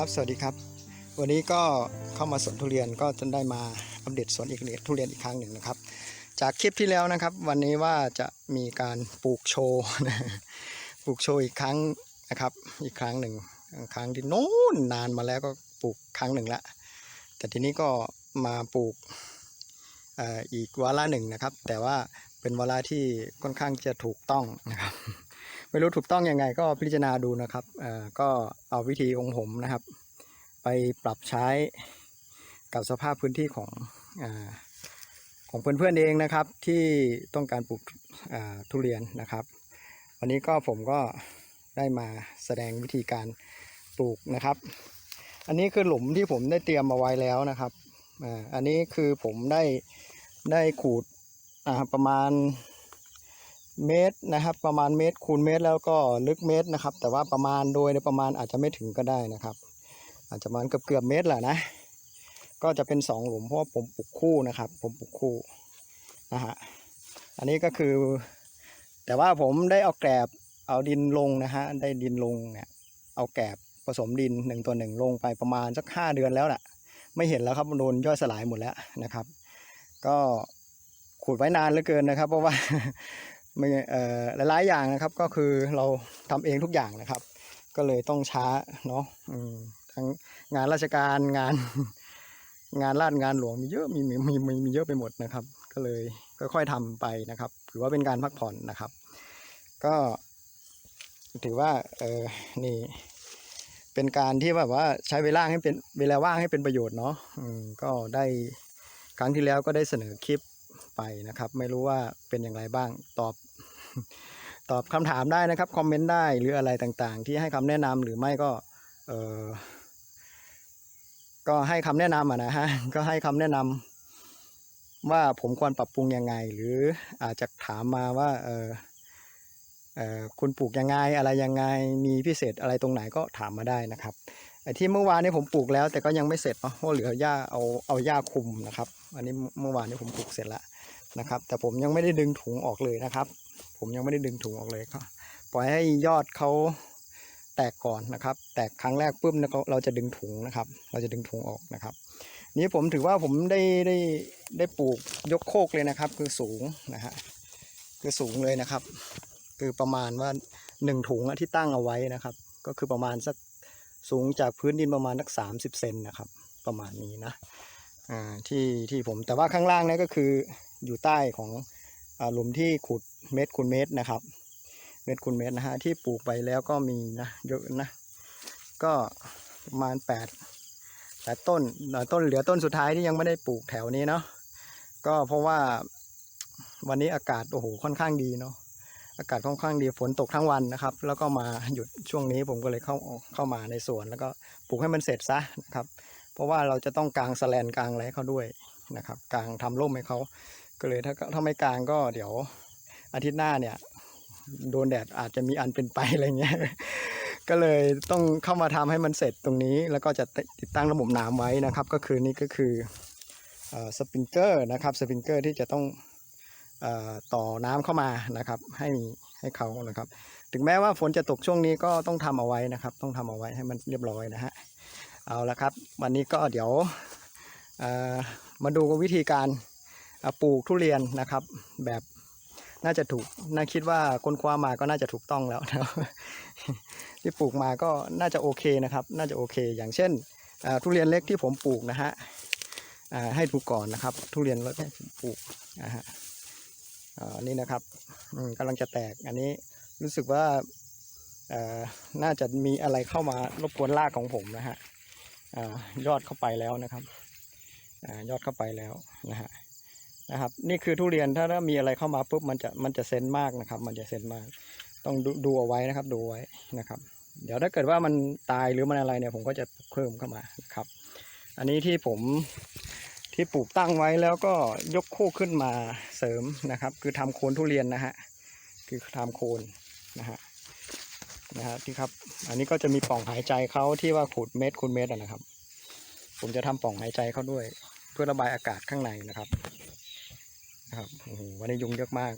ครับ สวัสดีครับ วันนี้ก็เข้ามาสวนทุเรียนก็จะได้มาอัปเดตสวนอีกทุเรียนอีกครั้งหนึ่งนะครับ จากคลิปที่แล้วนะครับ วันนี้ว่าจะมีการปลูกโชว์ปลูกโชว์อีกครั้งนะครับ อีกครั้งหนึ่งครั้งที่โน้นนานมาแล้วก็ปลูกครั้งหนึ่งละ แต่ทีนี้ก็มาปลูกอีกวาระหนึ่งนะครับ แต่ว่าเป็นวาระที่ค่อนข้างจะถูกต้องนะครับ ไม่รู้ถูกต้องยังไงก็พิจารณาดูนะครับเอ่อก็เอาวิธีของผมนะครับ ไปปรับใช้กับสภาพพื้นที่ของอของเพื่อนๆเองนะครับที่ต้องการปลูกทุเรียนนะครับ วันนี้ก็ผมก็ได้มาแสดงวิธีการปลูกนะครับ อันนี้คือหลุมที่ผมได้เตรียมมาไว้แล้วนะครับอ่าอันนี้คือผมได้ได้ขูดอ่าประมาณ เมตรนะครับ ประมาณเมตรคูณเมตรแล้วก็ลึกเมตรนะครับ แต่ว่าประมาณโดยประมาณอาจจะไม่ถึงก็ได้นะครับ อาจจะประมันเกือบเกือบเมตรแหละนะ ก็จะเป็นสองหลุมเพราะว่าผมปลูกคู่นะครับ ผมปลูกคู่นะฮะอันนี้ก็คือ แต่ว่าผมได้เอาแกลบเอาดินลงนะฮะได้ดินลงเนี่ยเอาแกลบผสมดินหนึ่งตัวหนึ่งลงไปประมาณสักห้าเดือนแล้วแหละไม่เห็นแล้วครับนโดนย่อยสลายหมดแล้วนะครับ ก็ขูดไว้นานเหลือเกินนะครับ เพราะว่า ไม่หลายๆอย่างนะครับ ก็คือเราทำเองทุกอย่างนะครับ ก็เลยต้องช้าเนาะทั้งงานราชการงานงานราชงานหลวงมีเยอะมีมีมีมีเยอะไปหมดนะครับ ก็เลยค่อยๆทำไปนะครับ ถือว่าเป็นการพักผ่อนนะครับ ก็ถือว่าเออนี่เป็นการที่แบบว่าใช้เวลาให้เป็นเวลาว่างให้เป็นประโยชน์เนาะก็ได้ครั้งที่แล้วก็ได้เสนอคลิป ไปนะครับ ไม่รู้ว่าเป็นอย่างไรบ้างตอบ ตอบคำถามได้นะครับคอมเมนต์ได้หรืออะไรต่างๆ ที่ให้คำแนะนำหรือไม่ก็เออก็ให้คำแนะนำอะนะฮะก็ให้คำแนะนำว่าผมควรปรับปรุงยังไง หรืออาจจะถามมาว่าเออเออคุณปลูกยังไงอะไรยังไงมีพิเศษอะไรตรงไหนก็ถามมาได้นะครับไอ้ที่เมื่อวานนี้ผมปลูกแล้วแต่ก็ยังไม่เสร็จเนาะเพราะเหลือหญ้าเอาเอาหญ้าคลุมนะครับ อันนี้เมื่อวานนี้ผมปลูกเสร็จแล้ว นะครับ แต่ผมยังไม่ได้ดึงถุงออกเลยนะครับ ผมยังไม่ได้ดึงถุงออกเลยก็ปล่อยให้ยอดเขาแตกก่อนนะครับ แตกครั้งแรกปุ๊บเนี่ยเราจะดึงถุงนะครับ เราจะดึงถุงออกนะครับ นี้ผมถือว่าผมได้ได้ได้ปลูกยกโคกเลยนะครับ คือสูงนะฮะคือสูงเลยนะครับ คือประมาณว่าหนึ่งถุงที่ตั้งเอาไว้นะครับ ก็คือประมาณสักสูงจากพื้นดินประมาณสักสามสิบเซนนะครับ ประมาณนี้นะอ่าที่ที่ผมแต่ว่าข้างล่างนี่ก็คือ อยู่ใต้ของอหลุมที่ขุดเม็ดคูณเม็ดนะครับ เม็ดคูณเม็ดนะฮะที่ปลูกไปแล้วก็มีนะเยอะนะ ก็ประมาณแปดแปดต้นต้นเหลือต้นสุดท้ายที่ยังไม่ได้ปลูกแถวนี้เนาะก็เพราะว่าวันนี้อากาศโอ้โหค่อนข้างดีเนาะอากาศค่อนข้างดีฝนตกทั้งวันนะครับ แล้วก็มาหยุดช่วงนี้ผมก็เลยเข้าเข้ามาในสวน แล้วก็ปลูกให้มันเสร็จซะนะครับ เพราะว่าเราจะต้องกางสแลนกางอะไรเขาด้วยนะครับกางทำร่มให้เขา ก็เลยถ้าถ้าไม่กลางก็เดี๋ยวอาทิตย์หน้าเนี่ย โดนแดดอาจจะมีอันเป็นไปอะไรเงี้ยก็เลยต้องเข้ามาทำให้มันเสร็จตรงนี้ แล้วก็จะติดตั้งระบบน้ำไว้นะครับ ก็คือนี่ก็คือสปริงเกอร์นะครับสปริงเกอร์ที่จะต้องต่อน้ำเข้ามานะครับ ให้ให้เขานะครับ ถึงแม้ว่าฝนจะตกช่วงนี้ก็ต้องทำเอาไว้นะครับ ต้องทำเอาไว้ให้มันเรียบร้อยนะฮะเอาละครับ วันนี้ก็เดี๋ยวมาดูวิธีการ ปลูกทุเรียนนะครับ แบบน่าจะถูกน่าคิดว่าคนคว้ามาก็น่าจะถูกต้องแล้วนะที่ปลูกมาก็น่าจะโอเคนะครับ น่าจะโอเค อย่างเช่นทุเรียนเล็กที่ผมปลูกนะฮะให้ดูก่อนนะครับ ทุเรียนเล็กที่ผมปลูกนะฮะนี่นะครับอืมกำลังจะแตกอันนี้รู้สึกว่าน่าจะมีอะไรเข้ามารบกวนรากของผมนะฮะยอดเข้าไปแล้วนะครับยอดเข้าไปแล้วนะฮะ นะครับ นี่คือทุเรียนถ้าถ้ามีอะไรเข้ามาปุ๊บมันจะมันจะเซนมากนะครับ มันจะเซนมาก ต้องดูดูเอาไว้นะครับ ดูไว้นะครับ เดี๋ยวถ้าเกิดว่ามันตายหรือมันอะไรเนี่ยผมก็จะเพิ่มเข้ามาครับ อันนี้ที่ผมที่ปลูกตั้งไว้แล้วก็ยกโคกขึ้นมาเสริมนะครับ คือทำโคนทุเรียนนะฮะคือทำโคนนะฮะนะฮะที่ครับ อันนี้ก็จะมีปล่องหายใจเขาที่ว่าขุดเม็ดคูณเม็ดนะครับ ผมจะทำปล่องหายใจเขาด้วย เพื่อระบายอากาศข้างในนะครับ นะครับโอ้โหวันนี้ยุงเยอะมาก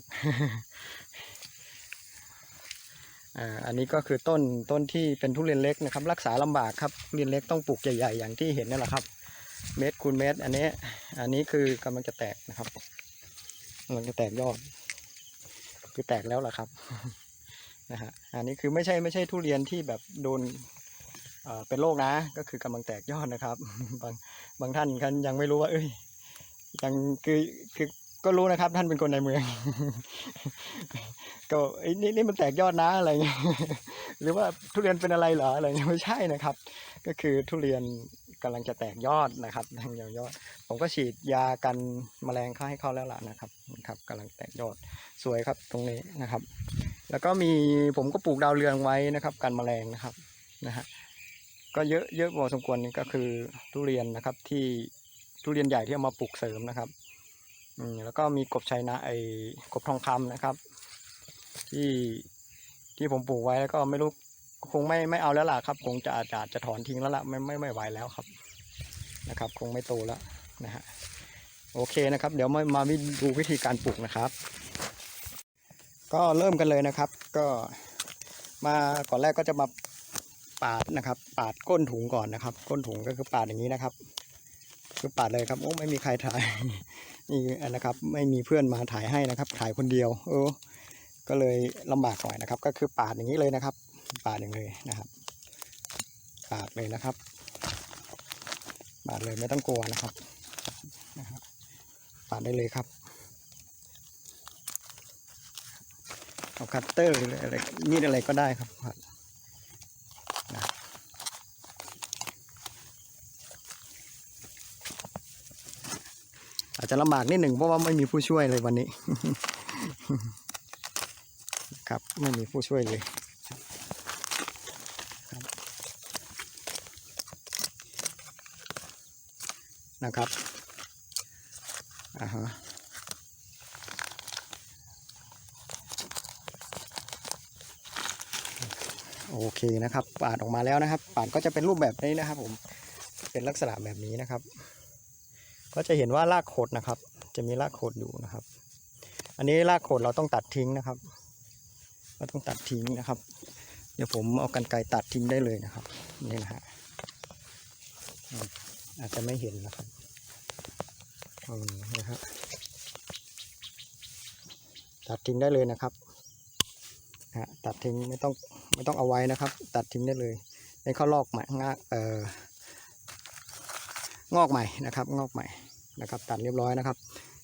อ่าอันนี้ก็คือต้นต้นที่เป็นทุเรียนเล็กนะครับ รักษาลำบากครับทุเรียนเล็กต้องปลูกใหญ่ๆอย่างที่เห็นนั่นแหละครับ เม็ดคูณเม็ดอันนี้ อันนี้คือกำลังจะแตกนะครับกำลังจะแตกยอดคือแตกแล้วล่ะครับนะฮะอันนี้คือไม่ใช่ไม่ใช่ทุเรียนที่แบบโดนเป็นโรคนะ ก็คือกำลังแตกยอดนะครับ บางบางท่านกันยังไม่รู้ว่า เอ้ยยังคือคือ ก็รู้นะครับ ท่านเป็นคนในเมือง ก็เอ้ยนี่นี่มันแตกยอดนะอะไรเงี้ยหรือว่าทุเรียนเป็นอะไรเหรออะไรเงี้ยไม่ใช่นะครับ ก็คือทุเรียนกำลังจะแตกยอดนะครับแตกยอด ผมก็ฉีดยากันแมลงเข้าให้เขาแล้วล่ะนะครับนะครับกำลังแตกยอดสวยครับตรงนี้นะครับ แล้วก็มีผมก็ปลูกดาวเรืองไว้นะครับ กันแมลงนะครับนะฮะก็เยอะเยอะพอสมควรนี่ก็คือทุเรียนนะครับที่ทุเรียนใหญ่ที่เอามาปลูกเสริมนะครับ แล้วก็มีกบชัยนะไอ้กบทองคำนะครับ ที่ที่ผมปลูกไว้แล้วก็ไม่รู้คงไม่ไม่เอาแล้วล่ะครับ คงจะอาจจะจะถอนทิ้งแล้วล่ะไม่ไม่ไม่ไหวแล้วครับนะครับ คงไม่โตแล้วนะฮะโอเคนะครับ เดี๋ยวมามาดูวิธีการปลูกนะครับ ก็เริ่มกันเลยนะครับ ก็มาก่อนแรกก็จะมาปาดนะครับ ปาดก้นถุงก่อนนะครับ ก้นถุงก็คือปาดอย่างนี้นะครับ คือปาดเลยครับโอ้ไม่มีใครถ่ายนี่นะครับ ไม่มีเพื่อนมาถ่ายให้นะครับถ่ายคนเดียว เออ ก็เลยลำบากหน่อยนะครับ ก็คือปาดอย่างนี้เลยนะครับ ปาดอย่างเลยนะครับปาดเลยนะครับปาดเลยไม่ต้องกลัวนะครับนะครับปาดได้เลยครับเอาคัตเตอร์หรืออะไรมีดอะไรก็ได้ครับปาดนะ อาจจะลำบากนิดหนึ่งเพราะว่าไม่มีผู้ช่วยเลยวันนี้ ครับไม่มีผู้ช่วยเลยนะครับอ่าฮะโอเคนะครับปาดออกมาแล้วนะครับปาดก็จะเป็นรูปแบบนี้นะครับผมเป็นลักษณะแบบนี้นะครับ ก็จะเห็นว่ารากโขดนะครับ จะมีรากโขดอยู่นะครับ อันนี้รากโขดเราต้องตัดทิ้งนะครับเราต้องตัดทิ้งนะครับ เดี๋ยวผมเอากันไกรตัดทิ้งได้เลยนะครับนี่นะฮะอาจจะไม่เห็นนะครับนะครับตัดทิ้งได้เลยนะครับฮะตัดทิ้งไม่ต้องไม่ต้องเอาไว้นะครับ ตัดทิ้งได้เลยในข้อลอกใหม่งาเอ่องอกใหม่นะครับ งอกใหม่ นะครับ ตัดเรียบร้อยนะครับ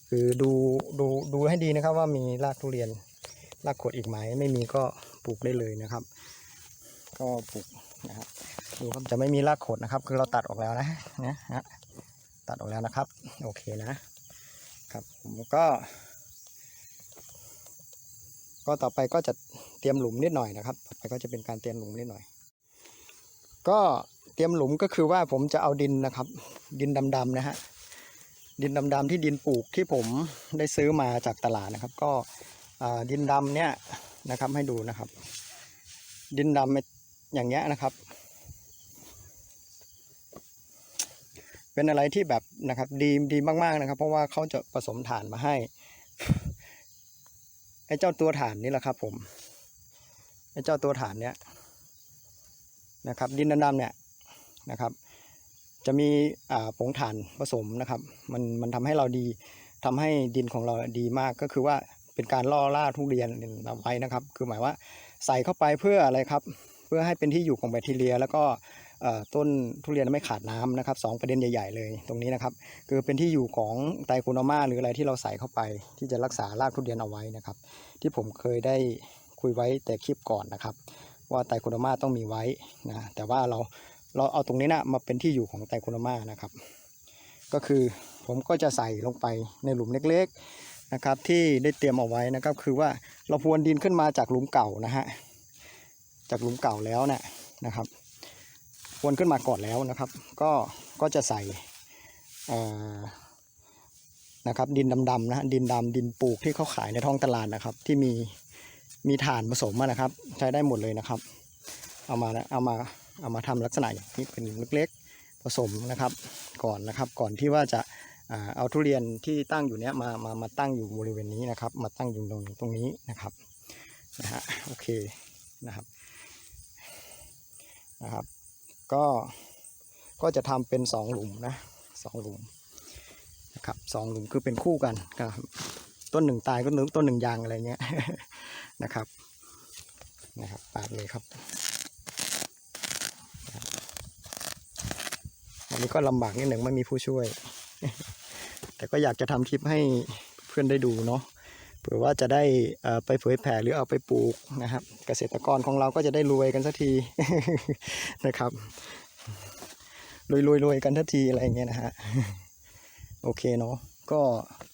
คือดูดูดูให้ดีนะครับว่ามีรากทุเรียนรากขวดอีกไหมไม่มีก็ปลูกได้เลยนะครับ ก็ปลูกนะครับดูครับจะไม่มีรากขดนะครับ คือเราตัดออกแล้วนะนะฮะตัดออกแล้วนะครับ โอเคนะครับผมก็ ก็ต่อไปก็จะเตรียมหลุมนิดหน่อยนะครับต่อไปก็จะเป็นการเตรียมหลุมนิดหน่อย ก็เตรียมหลุมก็คือว่าผมจะเอาดินนะครับ ดินดำๆนะฮะ ดินดำๆที่ดินปลูกที่ผมได้ซื้อมาจากตลาดนะครับ ก็ดินดำเนี่ยนะครับให้ดูนะครับ ดินดำอย่างเงี้ยนะครับ เป็นอะไรที่แบบนะครับดีดีมากๆนะครับ เพราะว่าเขาจะผสมถ่านมาให้ไอ้เจ้าตัวถ่านนี่แหละครับ ผมไอ้เจ้าตัวถ่านเนี้ยนะครับ ดินดำๆเนี่ยนะครับ จะมีผงถ่านผสมนะครับ มันมันทำให้เราดีทำให้ดินของเราดีมากก็คือว่าเป็นการล่อล่าทุเรียนเอาไว้นะครับ คือหมายว่าใส่เข้าไปเพื่ออะไรครับ เพื่อให้เป็นที่อยู่ของแบคทีเรีย แล้วก็ต้นทุเรียนไม่ขาดน้ำนะครับสองประเด็นใหญ่ๆเลยตรงนี้นะครับ คือเป็นที่อยู่ของไตโคโนมาหรืออะไรที่เราใส่เข้าไป ที่จะรักษารากทุเรียนเอาไว้นะครับ ที่ผมเคยได้คุยไว้แต่คลิปก่อนนะครับ ว่าไตโคโนมาต้องมีไว้นะแต่ว่าเรา เราเอาตรงนี้นะมาเป็นที่อยู่ของไตโคโนมานะครับ ก็คือผมก็จะใส่ลงไปในหลุมเล็กๆนะครับ ที่ได้เตรียมเอาไว้นะครับ คือว่าเราพรวนดินขึ้นมาจากหลุมเก่านะฮะจากหลุมเก่าแล้วเนี่ยนะครับพรวนขึ้นมาก่อนแล้วนะครับ ก็ก็จะใส่นะครับดินดำๆนะดินดำดินปลูกที่เขาขายในท้องตลาดนะครับ ที่มีมีถ่านผสมอะนะครับ ใช้ได้หมดเลยนะครับ เอามาเอามา เอามาทำลักษณะอย่างนี้เป็นเล็กๆ ผสมนะครับก่อนนะครับ ก่อนที่ว่าจะเอาทุเรียนที่ตั้งอยู่เนี้ยมามามาตั้งอยู่บริเวณนี้นะครับ มาตั้งอยู่ตรงตรงนี้นะครับนะฮะโอเคนะครับนะครับก็ก็จะทำเป็นสองหลุมนะสองหลุมนะครับสองหลุมคือเป็นคู่กันครับต้นหนึ่งตายก็นึกต้นหนึ่งยางอะไรเงี้ยนะครับนะครับปาดเลยครับ อันนี้ก็ลำบากนิดหนึ่งไม่มีผู้ช่วย แต่ก็อยากจะทำคลิปให้เพื่อนได้ดูเนาะเผื่อว่าจะได้ไปเผยแผ่หรือเอาไปปลูกนะครับ เกษตรกรของเราก็จะได้รวยกันสักทีนะครับรวยรวยรวยกันสักทีอะไรเงี้ยนะฮะโอเคเนาะก็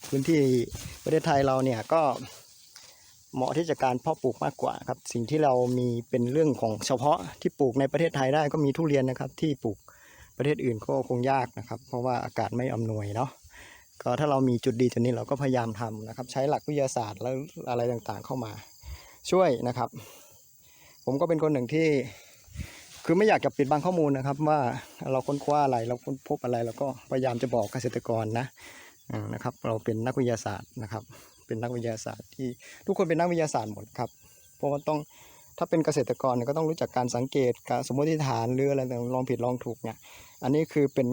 พื้นที่ประเทศไทยเราเนี่ยก็เหมาะที่จะการเพาะปลูกมากกว่าครับ สิ่งที่เรามีเป็นเรื่องของเฉพาะที่ปลูกในประเทศไทยได้ก็มีทุเรียนนะครับที่ปลูก ประเทศอื่นก็คงยากนะครับ เพราะว่าอากาศไม่อำนวยเนาะก็ถ้าเรามีจุดดีจุดนี้เราก็พยายามทำนะครับ ใช้หลักวิทยาศาสตร์แล้วอะไรต่างๆเข้ามา ช่วยนะครับ ผมก็เป็นคนหนึ่งที่ คือไม่อยากจะปิดบังข้อมูลนะครับ ว่าเราค้นคว้าอะไรเราค้นพบอะไรเราก็พยายามจะบอกเกษตรกรนะนะครับ เราเป็นนักวิทยาศาสตร์นะครับ เป็นนักวิทยาศาสตร์ที่ทุกคนเป็นนักวิทยาศาสตร์หมดครับ เพราะว่าต้อง ถ้าเป็นเกษตรกรเนี่ยก็ต้องรู้จักการสังเกตการสมมติฐานหรืออะไรต่างๆลองผิดลองถูกเนี่ยอันนี้คือเป็น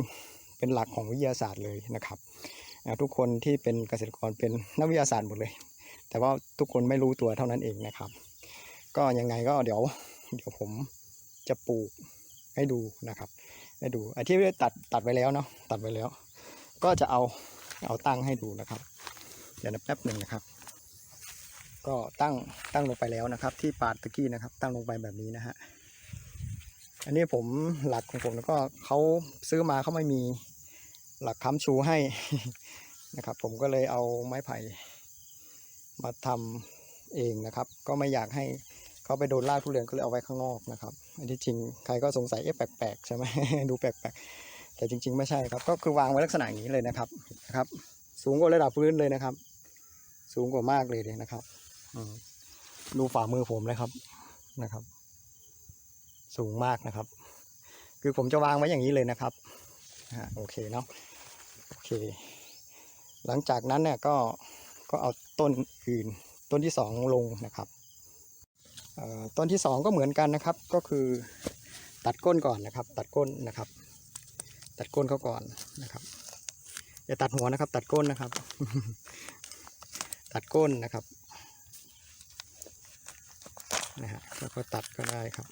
เป็นหลักของวิทยาศาสตร์เลยนะครับทุกคนที่เป็นเกษตรกรเป็นนักวิทยาศาสตร์หมดเลย แต่ว่าทุกคนไม่รู้ตัวเท่านั้นเองนะครับ ก็ยังไงก็เดี๋ยวเดี๋ยวผมจะปลูกให้ดูนะครับ ให้ดูไอ้ที่ตัดตัดไว้แล้วเนาะตัดไว้แล้ว ก็จะเอาเอาตั้งให้ดูนะครับ เดี๋ยวแป๊บหนึ่งนะครับ ก็ตั้งตั้งลงไปแล้วนะครับ ที่ปาดตะกี้นะครับ ตั้งลงไปแบบนี้นะฮะอันนี้ผมหลักของผมแล้วก็เขาซื้อมาเขาไม่มีหลักค้ำชูให้นะครับ ผมก็เลยเอาไม้ไผ่มาทำเองนะครับ ก็ไม่อยากให้เขาไปโดนลากทุเรียนก็เลยเอาไว้ข้างนอกนะครับ อันที่จริงใครก็สงสัยเอ๊ะแปลกๆใช่ไหมดูแปลกๆแต่จริง ๆ ไม่ใช่ครับ ก็คือวางไว้ลักษณะอย่างนี้เลยนะครับนะครับ สูงกว่าระดับพื้นเลยนะครับ สูงกว่ามากเลยนะครับ ดูฝ่ามือผมเลยครับนะครับ สูงมากนะครับ คือผมจะวางไว้อย่างนี้เลยนะครับโอเคเนาะโอเค หลังจากนั้นเนี่ยก็ก็เอาต้นอื่น ต้นที่สองลงนะครับต้นที่สองก็เหมือนกันนะครับ ก็คือตัดก้นก่อนนะครับ ตัดก้นนะครับ ตัดก้นเขาก่อนนะครับอย่าตัดหัวนะครับ ตัดก้นนะครับ ตัดก้นนะครับ นะฮะแล้วก็ตัดก็ได้ครับ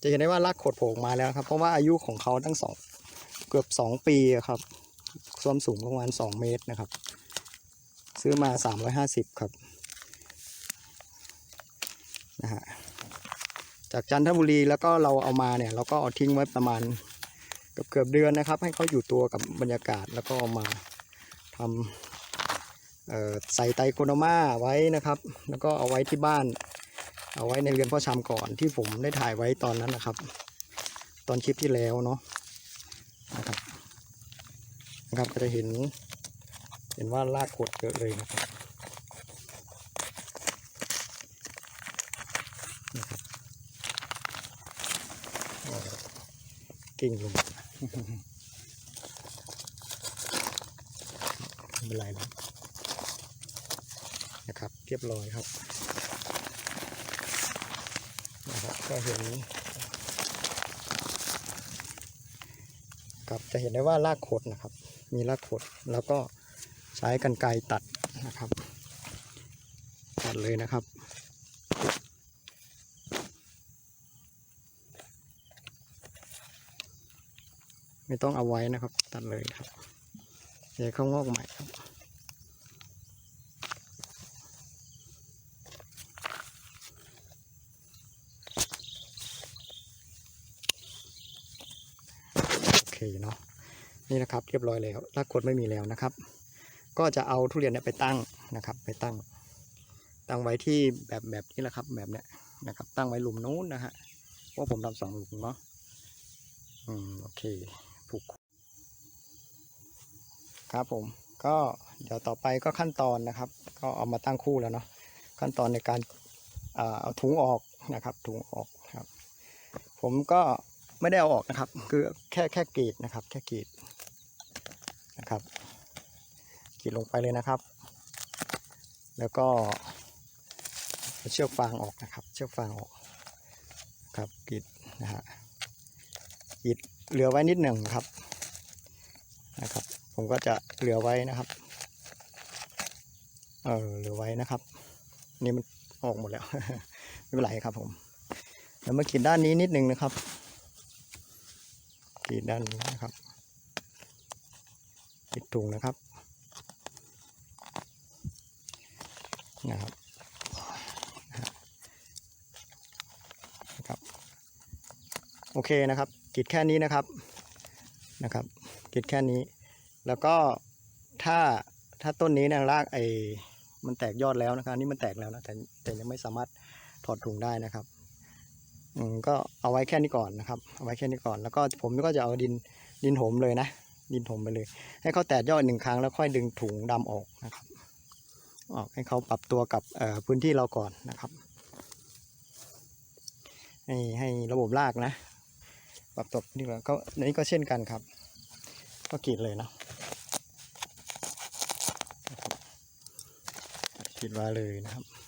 จะเห็นได้ว่ารากโขดโผล่มาแล้วครับ เพราะว่าอายุของเขาตั้งสองเกือบสองปีครับความสูงประมาณสองเมตรนะครับ ซื้อมาสามร้อยห้าสิบครับนะฮะจากจันทบุรีแล้วก็เราเอามาเนี่ยเราก็เอาทิ้งไว้ประมาณเกือบเกือบเดือนนะครับ ให้เขาอยู่ตัวกับบรรยากาศแล้วก็เอามาทำ ใส่ไตโคโนมาไว้นะครับ แล้วก็เอาไว้ที่บ้าน เอาไว้ในเรือนพ่อชำก่อนที่ผมได้ถ่ายไว้ตอนนั้นนะครับ ตอนคลิปที่แล้วเนาะนะครับนะครับก็จะเห็น เห็นว่ารากกดเยอะเลยนะครับกิ่งลงไม่เป็นไรนะ นะครับ เรียบร้อยครับนะครับก็เห็นครับจะเห็นได้ว่ารากขดนะครับ มีรากขดแล้วก็ใช้กันไกรตัดนะครับ ตัดเลยนะครับไม่ต้องเอาไว้นะครับ ตัดเลยครับเดี๋ยวเขางอกใหม่ครับ โอเคเนาะ นี่นะครับเรียบร้อยแล้วรากกดไม่มีแล้วนะครับ ก็จะเอาทุเรียนเนี่ยไปตั้งนะครับ ไปตั้ง ตั้งไว้ที่แบบแบบนี้แหละครับ แบบเนี้ยนะครับ ตั้งไว้หลุมนู้นนะฮะเพราะผมทำสองหลุมเนาะอืมโอเคผูกครับผมก็เดี๋ยวต่อไปก็ขั้นตอนนะครับ ก็เอามาตั้งคู่แล้วเนาะขั้นตอนในการอ่าเอาถุงออกนะครับ ถุงออกครับ ผมก็ไม่ได้เอาออกนะครับ คือแค่แค่กรีดนะครับ แค่กรีด นะครับกรีดลงไปเลยนะครับ แล้วก็เชือกฟางออกนะครับ เชือกฟางออกครับกรีดนะฮะกรีดเหลือไว้นิดหนึ่งครับนะครับ ผมก็จะเหลือไว้นะครับเออเหลือไว้นะครับ นี่มันออกหมดแล้วไม่เป็นไรครับผมแล้วมากรีดด้านนี้นิดหนึ่งนะครับกรีดด้านนี้นะครับ กรีดถุงนะครับนะครับนะครับ โอเคนะครับกรีดแค่นี้นะครับนะครับกรีดแค่นี้ แล้วก็ถ้าถ้าต้นนี้นี่ยรากไอมันแตกยอดแล้วนะครับนี่มันแตกแล้วนะแต่แต่ยังไม่สามารถถอดถุงได้นะครับอืมก็เอาไว้แค่นี้ก่อนนะครับ เอาไว้แค่นี้ก่อน แล้วก็ผมก็จะเอาดินดินถมเลยนะ ดินถมไปเลย ให้เขาแตกยอดหนึ่งครั้งแล้วค่อยดึงถุงดำออกนะครับ ออกให้เขาปรับตัวกับพื้นที่เราก่อนนะครับ ให้ให้ระบบรากนะ ปรับตัวนี่ก็ก็นนี้ก็เช่นกันครับ ก็กรีดเลยเนาะกรีดไว้เลยนะครับ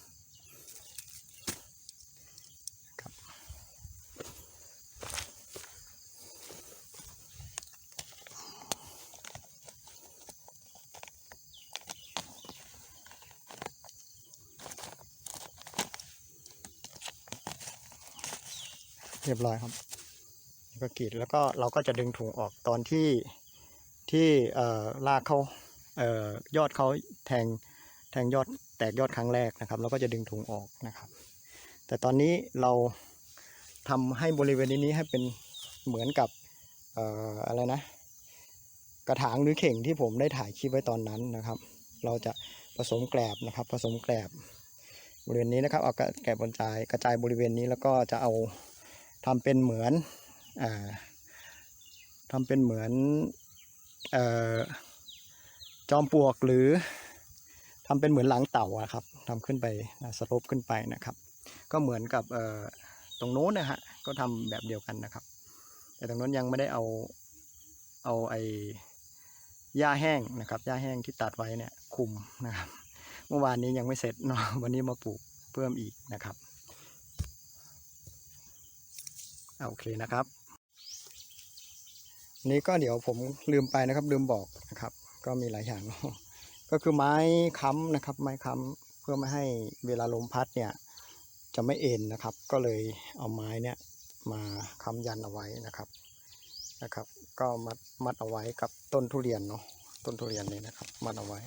รียบร้อยครับก็กรีดแล้วก็เราก็จะดึงถุงออกตอนที่ที่เอ่อรากเขาเออยอดเขาแทงแทงยอดแตกยอดครั้งแรกนะครับเราก็จะดึงถุงออกนะครับ แต่ตอนนี้เราทำให้บริเวณนี้ให้เป็นเหมือนกับเอ่ออะไรนะ กระถางหรือเข่งที่ผมได้ถ่ายคลิปไว้ตอนนั้นนะครับ เราจะผสมแกลบนะครับ ผสมแกลบบริเวณนี้นะครับเอาแกลบบนจายกระจายบริเวณนี้แล้วก็จะเอา ทำเป็นเหมือนอ่าทำเป็นเหมือนอจอมปลวกหรือทำเป็นเหมือนหลังเต่าครับทำขึ้นไปสโลปขึ้นไปนะครับ ก็เหมือนกับตรงโน้นนะฮะก็ทำแบบเดียวกันนะครับ แต่ตรงโน้นยังไม่ได้เอาเอาไอ้หญ้าแห้งนะครับหญ้าแห้งที่ตัดไว้เนี่ยคุมนะครับ เมื่อวานนี้ยังไม่เสร็จเนาะวันนี้มาปลูกเพิ่มอีกนะครับ โอเคนะครับ นี่ก็เดี๋ยวผมลืมไปนะครับ ลืมบอกนะครับ ก็มีหลายอย่าง ก็คือไม้ค้ำนะครับ ไม้ค้ำเพื่อไม่ให้เวลาลมพัดเนี่ย จะไม่เอ็นนะครับ ก็เลยเอาไม้เนี่ยมาค้ำยันเอาไว้นะครับนะครับ ก็มัดมัดเอาไว้กับต้นทุเรียนเนาะต้นทุเรียนเลยนะครับ มัดเอาไว้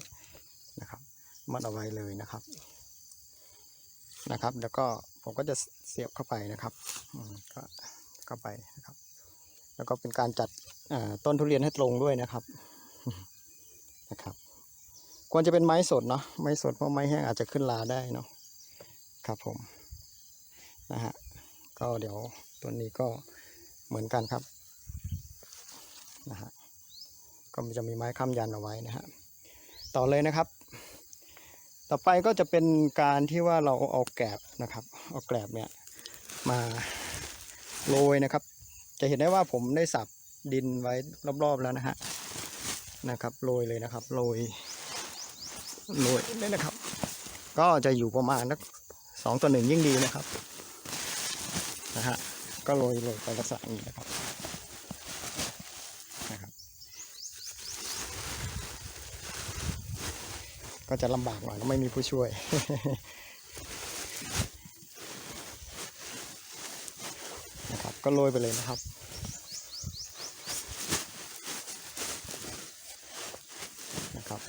นะครับ มัดเอาไว้เลยนะครับนะครับ แล้วก็ผมก็จะเสียบเข้าไปนะครับอืมก็ เข้าไปนะครับ แล้วก็เป็นการจัดต้นทุเรียนให้ตรงด้วยนะครับนะครับควรจะเป็นไม้สดเนาะไม้สดเพราะไม้แห้งอาจจะขึ้นลาได้เนาะครับผมนะฮะก็เดี๋ยวตัวนี้ก็เหมือนกันครับนะฮะก็จะมีไม้ค้ำยันเอาไว้นะฮะต่อเลยนะครับ ต่อไปก็จะเป็นการที่ว่าเราเอาแกลบนะครับ เอาแกลบเนี่ยมา โรยนะครับ จะเห็นได้ว่าผมได้สับดินไว้รอบๆแล้วนะฮะนะครับโรยเลยนะครับโรยโรยนี่นะครับ ก็จะอยู่ประมาณนักสองต่อหนึ่งยิ่งดีนะครับนะฮะก็โรยโรยไปลักษณะนี้นะครับนะครับ ก็จะลำบากหน่อยก็ไม่มีผู้ช่วย นะครับ ก็โรยไปเลยนะครับ นะครับ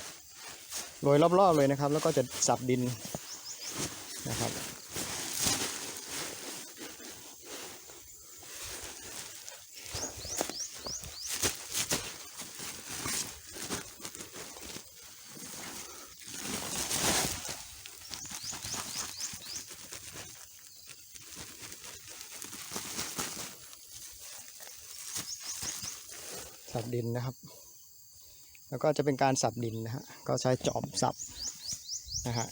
โรยรอบๆเลยนะครับ แล้วก็จะสับดิน ดินนะครับ แล้วก็จะเป็นการสับดินนะฮะก็ใช้จอบสับนะฮะ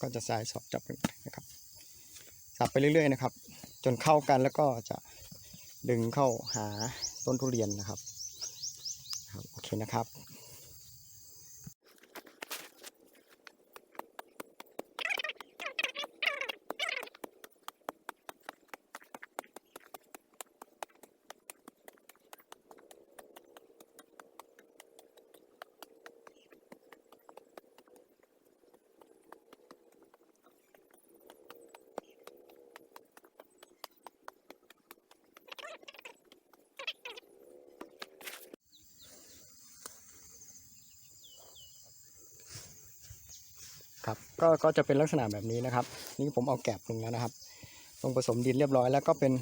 ก็จะใช้สอบจับนะครับ สับไปเรื่อยๆนะครับ จนเข้ากันแล้วก็จะดึงเข้าหาต้นทุเรียนนะครับครับโอเคนะครับ ก็ก็จะเป็นลักษณะแบบนี้นะครับ นี่ผมเอาแกบลงแล้วนะครับ ลงผสมดินเรียบร้อยแล้วก็เป็น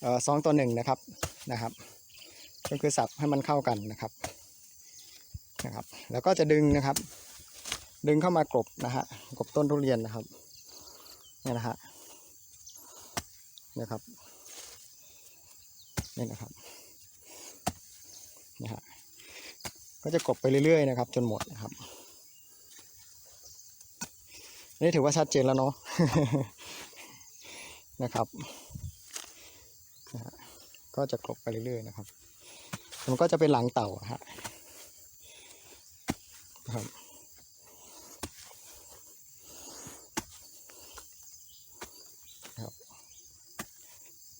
เอ่อสองต่อหนึ่งนะครับนะครับ ก็คือสับให้มันเข้ากันนะครับนะครับ แล้วก็จะดึงนะครับ ดึงเข้ามากรบนะฮะกรบต้นทุเรียนนะครับเนี่ยนะฮะนะครับนี่นะครับนะฮะก็จะกรบไปเรื่อยๆนะครับ จนหมดนะครับ นี่ถือว่าชัดเจนแล้วเนาะนะครับ ก็จะกรบไปเรื่อยๆนะครับ มันก็จะเป็นหลังเต่าฮะครับครับ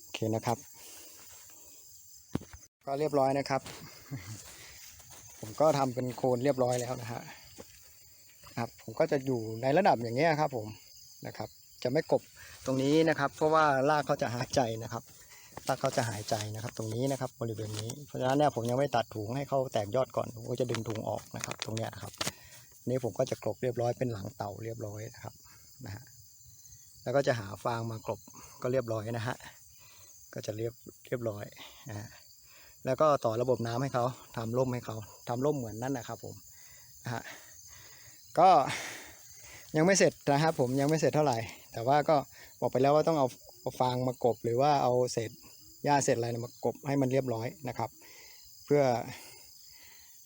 โอเคนะครับ ก็เรียบร้อยนะครับ ผมก็ทำเป็นโคนเรียบร้อยแล้วนะฮะครับ ก็จะอยู่ในระดับอย่างเงี้ยครับผมนะครับ จะไม่กบตรงนี้นะครับ เพราะว่ารากเขาจะหายใจนะครับรากเขาจะหายใจนะครับ ตรงนี้นะครับบริเวณนี้เพราะฉะนั้นเนี่ยผมยังไม่ตัดถุงให้เขาแตกยอดก่อนผมก็จะดึงถุงออกนะครับ ตรงเนี้ยครับนี่ผมก็จะกลบเรียบร้อยเป็นหลังเต่าเรียบร้อยนะครับนะฮะแล้วก็จะหาฟางมากลบก็เรียบร้อยนะฮะก็จะเรียบเรียบร้อยนะฮะแล้วก็ต่อระบบน้ำให้เขาทำร่มให้เขาทำร่มเหมือนนั่นนะครับผมนะฮะ ก็ยังไม่เสร็จนะครับผมยังไม่เสร็จเท่าไหร่ แต่ว่าก็บอกไปแล้วว่าต้องเอาเอาฟางมากบหรือว่าเอาเศษหญ้าเศษอะไรมากบให้มันเรียบร้อยนะครับ เพื่อ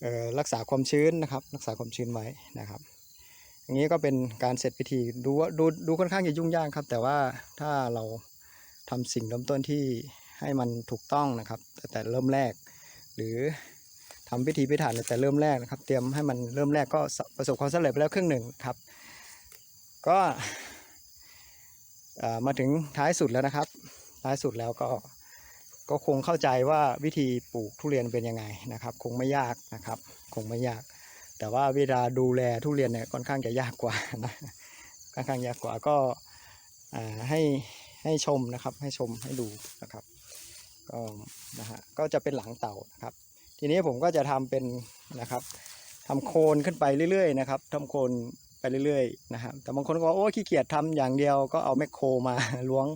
อรักษาความชื้นนะครับ รักษาความชื้นไว้นะครับ อย่างนี้ก็เป็นการเสร็จพิธีดูว่าดูดูค่อนข้างจะยุ่งยากครับ แต่ว่าถ้าเราทำสิ่งเริ่มต้นที่ให้มันถูกต้องนะครับแต่แต่เริ่มแรกหรือ ทำพิธีพิถันแต่เริ่มแรกนะครับ เตรียมให้มันเริ่มแรกก็ประสบความสำเร็จไปแล้วครึ่งหนึ่งครับ ก็มาถึงท้ายสุดแล้วนะครับ ท้ายสุดแล้วก็ก็คงเข้าใจว่าวิธีปลูกทุเรียนเป็นยังไงนะครับ คงไม่ยากนะครับ คงไม่ยาก แต่ว่าเวลาดูแลทุเรียนเนี่ยค่อนข้างจะยากกว่านะค่อนข้างยากกว่าก็ให้ให้ชมนะครับ ให้ชมให้ดูนะครับ ก็นะฮะก็จะเป็นหลังเต่านะครับ ทีนี้ผมก็จะทำเป็นนะครับทำโคนขึ้นไปเรื่อยๆนะครับทำโคนไปเรื่อยๆนะครับ แต่บางคนก็บอกโอ้ขี้เกียจทำอย่างเดียวก็เอาแมคโครมาล้วง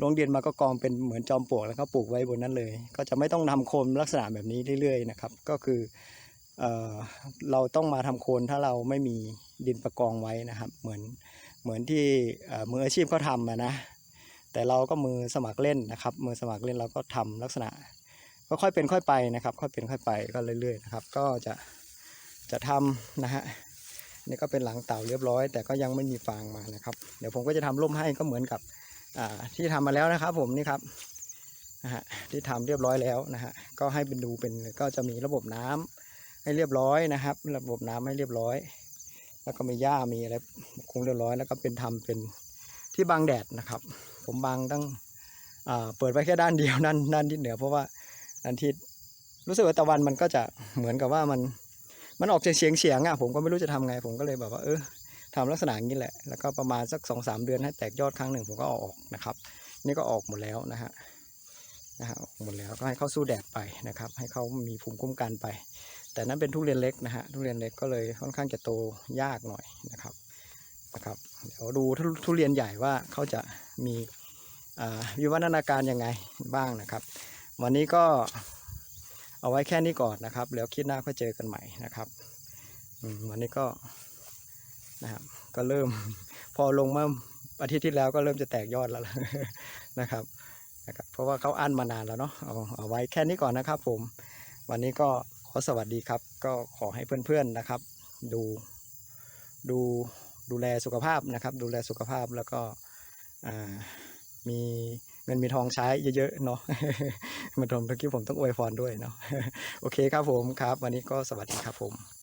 ล้วงดินมาก็กองเป็นเหมือนจอมปลวกแล้วก็ปลูกไว้บนนั้นเลย ก็จะไม่ต้องทำโคนลักษณะแบบนี้เรื่อยๆนะครับ ก็คือเอเราต้องมาทำโคนถ้าเราไม่มีดินประกองไว้นะครับ เหมือนเหมือนที่มืออาชีพเขาทำนะแต่เราก็มือสมัครเล่นนะครับ มือสมัครเล่นเราก็ทำลักษณะ ก็ค่อยเป็นค่อยไปนะครับ ค่อยเป็นค่อยไปก็เรื่อยๆนะครับ ก็จะจะทำนะฮะนี่ก็เป็นหลังเต่าเรียบร้อย แต่ก็ยังไม่มีฟางมานะครับ เดี๋ยวผมก็จะทำร่มให้ก็เหมือนกับที่ทำมาแล้วนะครับ ผมนี่ครับนะฮะที่ทำเรียบร้อยแล้วนะฮะก็ให้เป็นดูเป็นก็จะมีระบบน้ำให้เรียบร้อยนะครับ ระบบน้ำให้เรียบร้อย แล้วก็มีหญ้ามีอะไรคงเรียบร้อย แล้วก็เป็นทำเป็นที่บังแดดนะครับ ผมบังตั้งอ่าเปิดไว้แค่ด้านเดียวด้านด้านทิศเหนือเพราะว่า ด้านทิศรู้สึกว่าตะวันมันก็จะเหมือนกับว่ามันมันออกเฉียงเฉียงๆอะผมก็ไม่รู้จะทำไง ผมก็เลยแบบว่าเออทำลักษณะอย่างนี้แหละ แล้วก็ประมาณสักสองสามเดือนให้แตกยอดครั้งหนึ่งผมก็เอาออกนะครับ นี่ก็ออกหมดแล้วนะฮะนะฮะออกหมดแล้วก็ให้เข้าสู้แดดไปนะครับ ให้เขามีภูมิคุ้มกันไป แต่นั้นเป็นทุเรียนเล็กนะฮะทุเรียนเล็กก็เลยค่อนข้างจะโตยากหน่อยนะครับนะครับเดี๋ยวดูทุทุเรียนใหญ่ว่าเขาจะมีอ่าวิวัฒนาการยังไงบ้างนะครับ วันนี้ก็เอาไว้แค่นี้ก่อนนะครับแล้วคลิดหน้าค่อยเจอกันใหม่นะครับวันนี้ก็นะครับก็เริ่มพอลงเมื่ออาทิตย์ที่แล้วก็เริ่มจะแตกยอดแล้วนะครับนะครับ เพราะว่าเขาอั้นมานานแล้วเนาะเอาเอาไว้แค่นี้ก่อนนะครับ ผม วันนี้ก็ขอสวัสดีครับ ก็ขอให้เพื่อนๆนะครับ ดูดูดูแลสุขภาพนะครับ ดูแลสุขภาพแล้วก็มี เงินมีทองใช้เยอะๆเนาะมาทำตะกี้ผมต้องอวยพรด้วยเนาะโอเคครับผมครับ วันนี้ก็สวัสดีครับผม